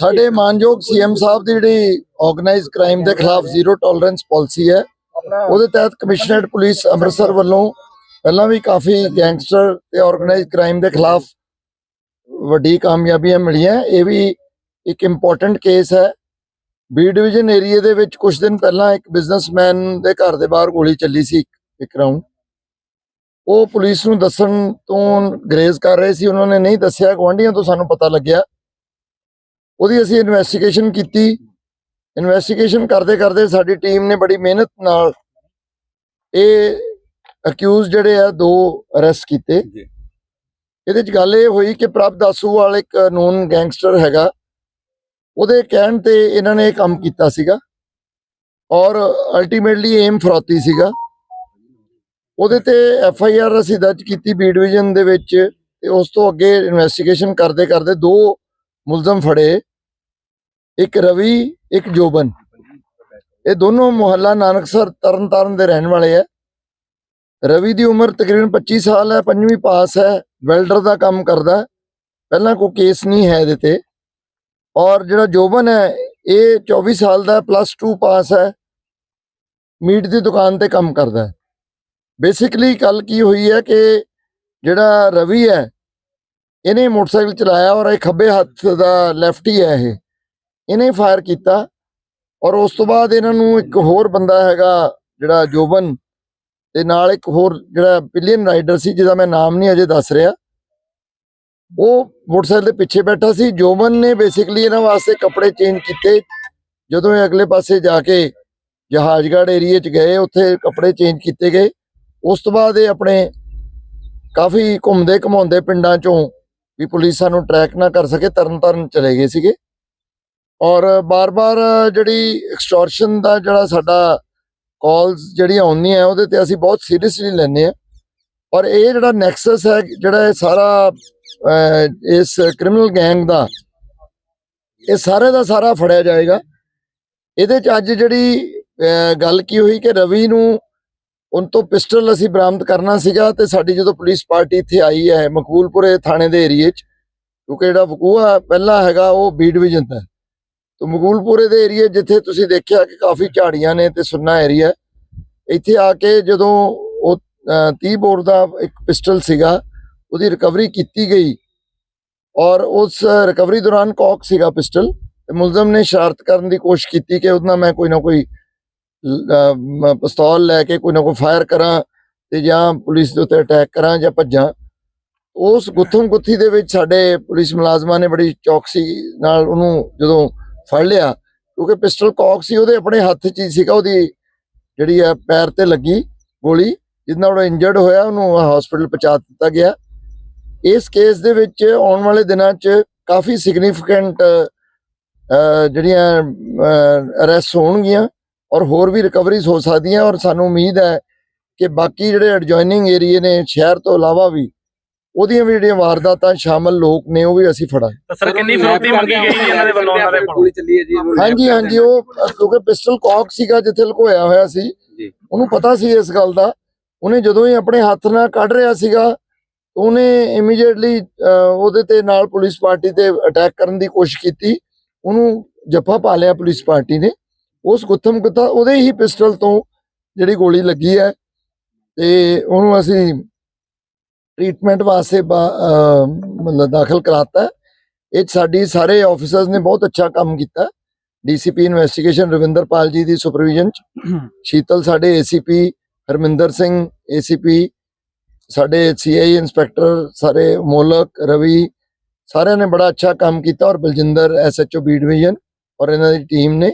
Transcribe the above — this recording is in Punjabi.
ਸਾਡੇ ਮਾਨਯੋਗ ਸੀਐਮ ਸਾਹਿਬ ਦੀ ਜਿਹੜੀ ਆਰਗੇਨਾਈਜ਼ ਕ੍ਰਾਈਮ ਦੇ ਖਿਲਾਫ ਜ਼ੀਰੋ ਟੋਲਰੈਂਸ ਪਾਲਿਸੀ ਹੈ, ਉਹਦੇ ਤਹਿਤ ਕਮਿਸ਼ਨਰੇਟ ਪੁਲਿਸ ਅੰਮ੍ਰਿਤਸਰ ਵੱਲੋਂ ਪਹਿਲਾਂ ਵੀ ਕਾਫੀ ਗੈਂਗਸਟਰ ਤੇ ਆਰਗੇਨਾਈਜ਼ ਕ੍ਰਾਈਮ ਦੇ ਖਿਲਾਫ ਵੱਡੀ ਕਾਮਯਾਬੀਆਂ ਮਿਲੀਆਂ ਇਹ ਵੀ ਇੱਕ ਇੰਪੋਰਟੈਂਟ ਕੇਸ ਹੈ। ਬੀ ਡਿਵੀਜ਼ਨ ਏਰੀਆ ਦੇ ਵਿੱਚ ਕੁਝ ਦਿਨ ਪਹਿਲਾਂ ਇੱਕ ਬਿਜ਼ਨਸਮੈਨ ਦੇ ਘਰ ਦੇ ਬਾਹਰ ਗੋਲੀ ਚੱਲੀ ਸੀ ਇੱਕ ਰਾਉਂਡ ਉਹ ਪੁਲਿਸ ਨੂੰ ਦੱਸਣ ਤੋਂ ਗਰੇਜ਼ ਕਰ ਰਹੇ ਸੀ। ਉਹਨਾਂ ਨੇ ਨਹੀਂ ਦੱਸਿਆ ਗਵਾਂਢੀਆਂ ਤੋਂ ਸਾਨੂੰ ਪਤਾ ਲੱਗਿਆ। ਉਹਦੀ ਅਸੀਂ ਇਨਵੈਸਟੀਗੇਸ਼ਨ ਕੀਤੀ। ਇਨਵੈਸਟੀਗੇਸ਼ਨ ਕਰਦੇ ਕਰਦੇ ਸਾਡੀ ਟੀਮ ਨੇ ਬੜੀ ਮਿਹਨਤ ਨਾਲ ਇਹ ਅਕਿਊਜ਼ ਜਿਹੜੇ ਆ ਦੋ ਅਰੈਸਟ ਕੀਤੇ। ਇਹਦੇ ਚ ਗੱਲ ਇਹ ਹੋਈ ਕਿ ਪ੍ਰਭ ਦਾਸੂ ਵਾਲਾ ਇੱਕ ਨੋਨ ਗੈਂਗਸਟਰ ਹੈਗਾ। ਉਹਦੇ ਕਹਿਣ ਤੇ ਇਹਨਾਂ ਨੇ ਇਹ ਕੰਮ ਕੀਤਾ ਸੀਗਾ। ਔਰ ਅਲਟੀਮੇਟਲੀ ਏਮ ਫਰੋਤੀ ਸੀਗਾ। ਉਹਦੇ ਤੇ ਐਫ ਆਈ ਆਰ ਅਸੀਂ ਦਰਜ ਕੀਤੀ ਬੀ ਡਿਵੀਜ਼ਨ ਦੇ ਵਿੱਚ ਤੇ ਉਸ ਤੋਂ ਅੱਗੇ ਇਨਵੈਸਟੀਗੇਸ਼ਨ ਕਰਦੇ ਕਰਦੇ ਦੋ ਮੁਲਜ਼ਮ ਫੜੇ। ਇੱਕ ਰਵੀ, ਇੱਕ ਜੋਬਨ। ਇਹ ਦੋਨੋਂ ਮੁਹੱਲਾ ਨਾਨਕਸਰ ਤਰਨਤਾਰਨ ਦੇ ਰਹਿਣ ਵਾਲੇ ਆ। ਰਵੀ ਦੀ ਉਮਰ ਤਕਰੀਬਨ 25 ਸਾਲ ਹੈ, ਪੰਜਵੀਂ ਪਾਸ ਹੈ, ਵੈਲਡਰ ਦਾ ਕੰਮ ਕਰਦਾ ਪਹਿਲਾਂ ਕੋਈ ਕੇਸ ਨਹੀਂ ਹੈ ਇਹਦੇ ਤੇ। ਔਰ ਜਿਹੜਾ ਜੋਬਨ ਹੈ, ਇਹ 24 ਸਾਲ ਦਾ ਪਲੱਸ 2 ਪਾਸ ਹੈ। ਮੀਟ ਦੀ ਦੁਕਾਨ ਤੇ ਕੰਮ ਕਰਦਾ ਹੈ। ਬੇਸਿਕਲੀ ਗੱਲ ਕੀ ਹੋਈ ਹੈ ਕਿ ਜਿਹੜਾ ਰਵੀ ਹੈ, ਇਹਨੇ ਮੋਟਰਸਾਈਕਲ ਚਲਾਇਆ ਔਰ ਇਹ ਖੱਬੇ ਹੱਥ ਦਾ ਲੈਫਟੀ ਹੈ ਇਹ। ਇਹਨੇ ਫਾਇਰ ਕੀਤਾ ਔਰ ਉਸ ਤੋਂ ਬਾਅਦ ਇਹਨਾਂ ਨੂੰ ਇੱਕ ਹੋਰ ਬੰਦਾ ਹੈਗਾ ਜਿਹੜਾ ਜੋਬਨ ਤੇ ਨਾਲ ਇੱਕ ਹੋਰ ਜਿਹੜਾ ਪਿਲੀਅਨ ਰਾਈਡਰ ਸੀ, ਜਿਹਦਾ ਮੈਂ ਨਾਮ ਨਹੀਂ ਅਜੇ ਦੱਸ ਰਿਹਾ। ਉਹ ਮੋਟਰਸਾਈਕਲ ਦੇ ਪਿੱਛੇ ਬੈਠਾ ਸੀ। ਜੋਬਨ ਨੇ ਬੇਸਿਕਲੀ ਇਹਨਾਂ ਵਾਸਤੇ ਕੱਪੜੇ ਚੇਂਜ ਕੀਤੇ। ਜਦੋਂ ਇਹ ਅਗਲੇ ਪਾਸੇ ਜਾ ਕੇ ਜਹਾਜ਼ਗੜ੍ਹ ਏਰੀਏ 'ਚ ਗਏ, ਉੱਥੇ ਕੱਪੜੇ ਚੇਂਜ ਕੀਤੇ ਗਏ। ਉਸ ਤੋਂ ਬਾਅਦ ਇਹ ਆਪਣੇ ਕਾਫੀ ਘੁੰਮਦੇ ਘਮਾਉਂਦੇ ਪਿੰਡਾਂ 'ਚੋਂ ਵੀ ਪੁਲਿਸ ਸਾਨੂੰ ਟਰੈਕ ਨਾ ਕਰ ਸਕੇ ਤਰਨ ਤਾਰਨ ਚਲੇ ਗਏ ਸੀਗੇ। ਔਰ ਬਾਰ-ਬਾਰ ਜਿਹੜੀ ਐਕਸਟੋਰਸ਼ਨ ਦਾ ਜਿਹੜਾ ਸਾਡਾ ਕਾਲਸ ਜਿਹੜੀਆਂ ਆਉਂਦੀਆਂ ਉਹਦੇ ਤੇ ਅਸੀਂ ਬਹੁਤ ਸੀਰੀਅਸਲੀ ਲੈਂਦੇ ਆ ਔਰ ਇਹ ਜਿਹੜਾ ਨੈਕਸਸ ਹੈ, ਜਿਹੜਾ ਇਹ ਸਾਰਾ ਇਸ ਕ੍ਰਿਮੀਨਲ ਗੈਂਗ ਦਾ, ਇਹ ਸਾਰੇ ਦਾ ਸਾਰਾ ਫੜਿਆ ਜਾਏਗਾ। ਇਹਦੇ ਚ ਅੱਜ ਜਿਹੜੀ ਗੱਲ ਕੀ ਹੋਈ ਕਿ ਰਵੀ ਨੂੰ ਉਨ ਤੋਂ ਪਿਸਟਲ ਅਸੀਂ ਬਰਾਮਦ ਕਰਨਾ ਸੀਗਾ ਤੇ ਸਾਡੀ ਜਦੋਂ ਪੁਲਿਸ ਪਾਰਟੀ ਇੱਥੇ ਆਈ ਹੈ ਮਕਬੂਲਪੁਰੇ ਥਾਣੇ ਦੇ ਏਰੀਏ 'ਚ, ਕਿਉਂਕਿ ਜਿਹੜਾ ਵਕੂਆ ਪਹਿਲਾ ਹੈਗਾ ਉਹ ਬੀ ਡਿਵੀਜ਼ਨ ਦਾ ਤੇ ਮਕਬੂਲਪੁਰੇ ਦੇ ਏਰੀਏ ਜਿੱਥੇ ਤੁਸੀਂ ਦੇਖਿਆ ਕਿ ਕਾਫੀ ਝਾੜੀਆਂ ਨੇ ਤੇ ਸੁੰਨਾ ਏਰੀਆ ਇੱਥੇ ਆ ਕੇ ਜਦੋਂ ਉਹ ਅਹ, 30 ਬੋਰ ਦਾ ਇੱਕ ਪਿਸਟਲ ਸੀਗਾ ਉਹਦੀ ਰਿਕਵਰੀ ਕੀਤੀ ਗਈ ਔਰ ਉਸ ਰਿਕਵਰੀ ਦੌਰਾਨ ਕੌਕ ਸੀਗਾ ਪਿਸਟਲ ਤੇ ਮੁਲਜ਼ਮ ਨੇ ਸ਼ਰਾਰਤ ਕਰਨ ਦੀ ਕੋਸ਼ਿਸ਼ ਕੀਤੀ ਕਿ ਉਹਦੇ ਮੈਂ ਕੋਈ ਨਾ ਕੋਈ ਪਿਸਤੌਲ ਲੈ ਕੇ ਕੋਈ ਨਾ ਕੋਈ ਫਾਇਰ ਕਰਾਂ ਤੇ ਜਾਂ ਪੁਲਿਸ ਦੇ ਉੱਤੇ ਅਟੈਕ ਕਰਾਂ ਜਾਂ ਭੱਜਾਂ। ਉਸ ਗੁੱਥਮ ਗੁੱਥੀ ਦੇ ਵਿੱਚ ਸਾਡੇ ਪੁਲਿਸ ਮੁਲਾਜ਼ਮਾਂ ਨੇ ਬੜੀ ਚੌਕਸੀ ਨਾਲ ਉਹਨੂੰ ਜਦੋਂ ਫੜ ਲਿਆ, ਕਿਉਂਕਿ ਪਿਸਟਲ ਕੌਕ ਸੀ, ਉਹਦੇ ਆਪਣੇ ਹੱਥ 'ਚ ਹੀ ਸੀਗਾ, ਉਹਦੀ ਜਿਹੜੀ ਹੈ ਪੈਰ ਤੇ ਲੱਗੀ ਗੋਲੀ ਜਿਹਦੇ ਨਾਲ ਉਹ ਇੰਜਰਡ ਹੋਇਆ, ਉਹਨੂੰ ਹਸਪੀਟਲ ਪਹੁੰਚਾ ਦਿੱਤਾ ਗਿਆ। ਇਸ ਕੇਸ ਦੇ ਵਿੱਚ ਆਉਣ ਵਾਲੇ ਦਿਨਾਂ 'ਚ ਕਾਫੀ ਸਿਗਨੀਫੀਕੈਂਟ ਜਿਹੜੀਆਂ ਅਰੈਸਟ ਹੋਣਗੀਆਂ ਔਰ ਹੋਰ ਵੀ ਰਿਕਵਰੀਜ਼ ਹੋ ਸਕਦੀਆਂ ਔਰ ਸਾਨੂੰ ਉਮੀਦ ਹੈ ਕਿ ਬਾਕੀ ਜਿਹੜੇ ਐਡਜੋਇਨਿੰਗ ਏਰੀਏ ਨੇ, ਸ਼ਹਿਰ ਤੋਂ ਇਲਾਵਾ ਵੀ ਉਹਦੀਆਂ ਵੀ ਜਿਹੜੀਆਂ ਵਾਰਦਾਤਾਂ ਸ਼ਾਮਲ ਲੋਕ ਨੇ ਉਹ ਵੀ ਅਸੀਂ ਫੜਾਂਗੇ। ਤਾਂ ਸਰ ਕਿੰਨੀ ਫਰੋਤੀ ਮੰਗੀ ਗਈ ਜੀ ਇਹਨਾਂ ਦੇ ਵੱਲੋਂ ਉਹਨਾਂ ਦੇ ਕੋਲ? ਗੋਲੀ ਚੱਲੀ ਹੈ ਜੀ ਉਹਨੂੰ ਹਾਂਜੀ ਹਾਂਜੀ ਉਹ ਕਿਉਂਕਿ ਪਿਸਟਲ ਕੌਕ ਸੀਗਾ ਜਿੱਥੇ ਲੁਕੋਇਆ ਹੋਇਆ ਸੀ। ਜੀ। ਉਹਨੂੰ ਪਤਾ ਸੀ ਇਸ ਗੱਲ ਦਾ। ਉਹਨੇ ਜਦੋਂ ਹੀ ਆਪਣੇ ਹੱਥ ਨਾਲ ਕੱਢ ਰਿਹਾ ਸੀਗਾ ਉਹਨੇ ਇਮੀਡੀਏਟਲੀ ਉਹਦੇ ਤੇ ਨਾਲ ਪੁਲਿਸ ਪਾਰਟੀ ਤੇ ਅਟੈਕ ਕਰਨ ਦੀ ਕੋਸ਼ਿਸ਼ ਕੀਤੀ। ਉਹਨੂੰ ਜੱਫਾ ਪਾ ਲਿਆ ਪੁਲਿਸ ਪਾਰਟੀ ਨੇ। ਉਸ ਗੁੱਥਮ ਗੁੱਥਾ ਉਹਦੇ ਹੀ ਪਿਸਟਲ ਤੋਂ ਜਿਹੜੀ ਗੋਲੀ ਲੱਗੀ ਹੈ। ਤੇ ਉਹਨੂੰ ਅਸੀਂ ਟ੍ਰੀਟਮੈਂਟ ਵਾਸਤੇ ਮਤਲਬ ਦਾਖਲ ਕਰਾਤਾ ਇਹ ਸਾਡੀ ਸਾਰੇ ਆਫੀਸਰਸ ਨੇ ਬਹੁਤ ਅੱਛਾ ਕੰਮ ਕੀਤਾ। ਡੀਸੀਪੀ ਇਨਵੈਸਟੀਗੇਸ਼ਨ ਰਵਿੰਦਰਪਾਲ ਜੀ ਦੀ ਸੁਪਰਵਿਜ਼ਨ ਚ। ਸ਼ੀਤਲ ਸਾਡੇ ਏਸੀਪੀ ਹਰਮਿੰਦਰ ਸਿੰਘ ਏਸੀਪੀ ਸਾਡੇ ਸੀਆਈ ਇੰਸਪੈਕਟਰ ਸਾਰੇ ਮੋਲਕ, ਰਵੀ, ਸਾਰਿਆਂ ਨੇ ਬੜਾ ਅੱਛਾ ਕੰਮ ਕੀਤਾ ਔਰ ਬਲਜਿੰਦਰ ਐਸਐਚਓ ਬੀ ਡਿਵੀਜ਼ਨ ਔਰ ਇਹਨਾਂ ਦੀ ਟੀਮ ਨੇ।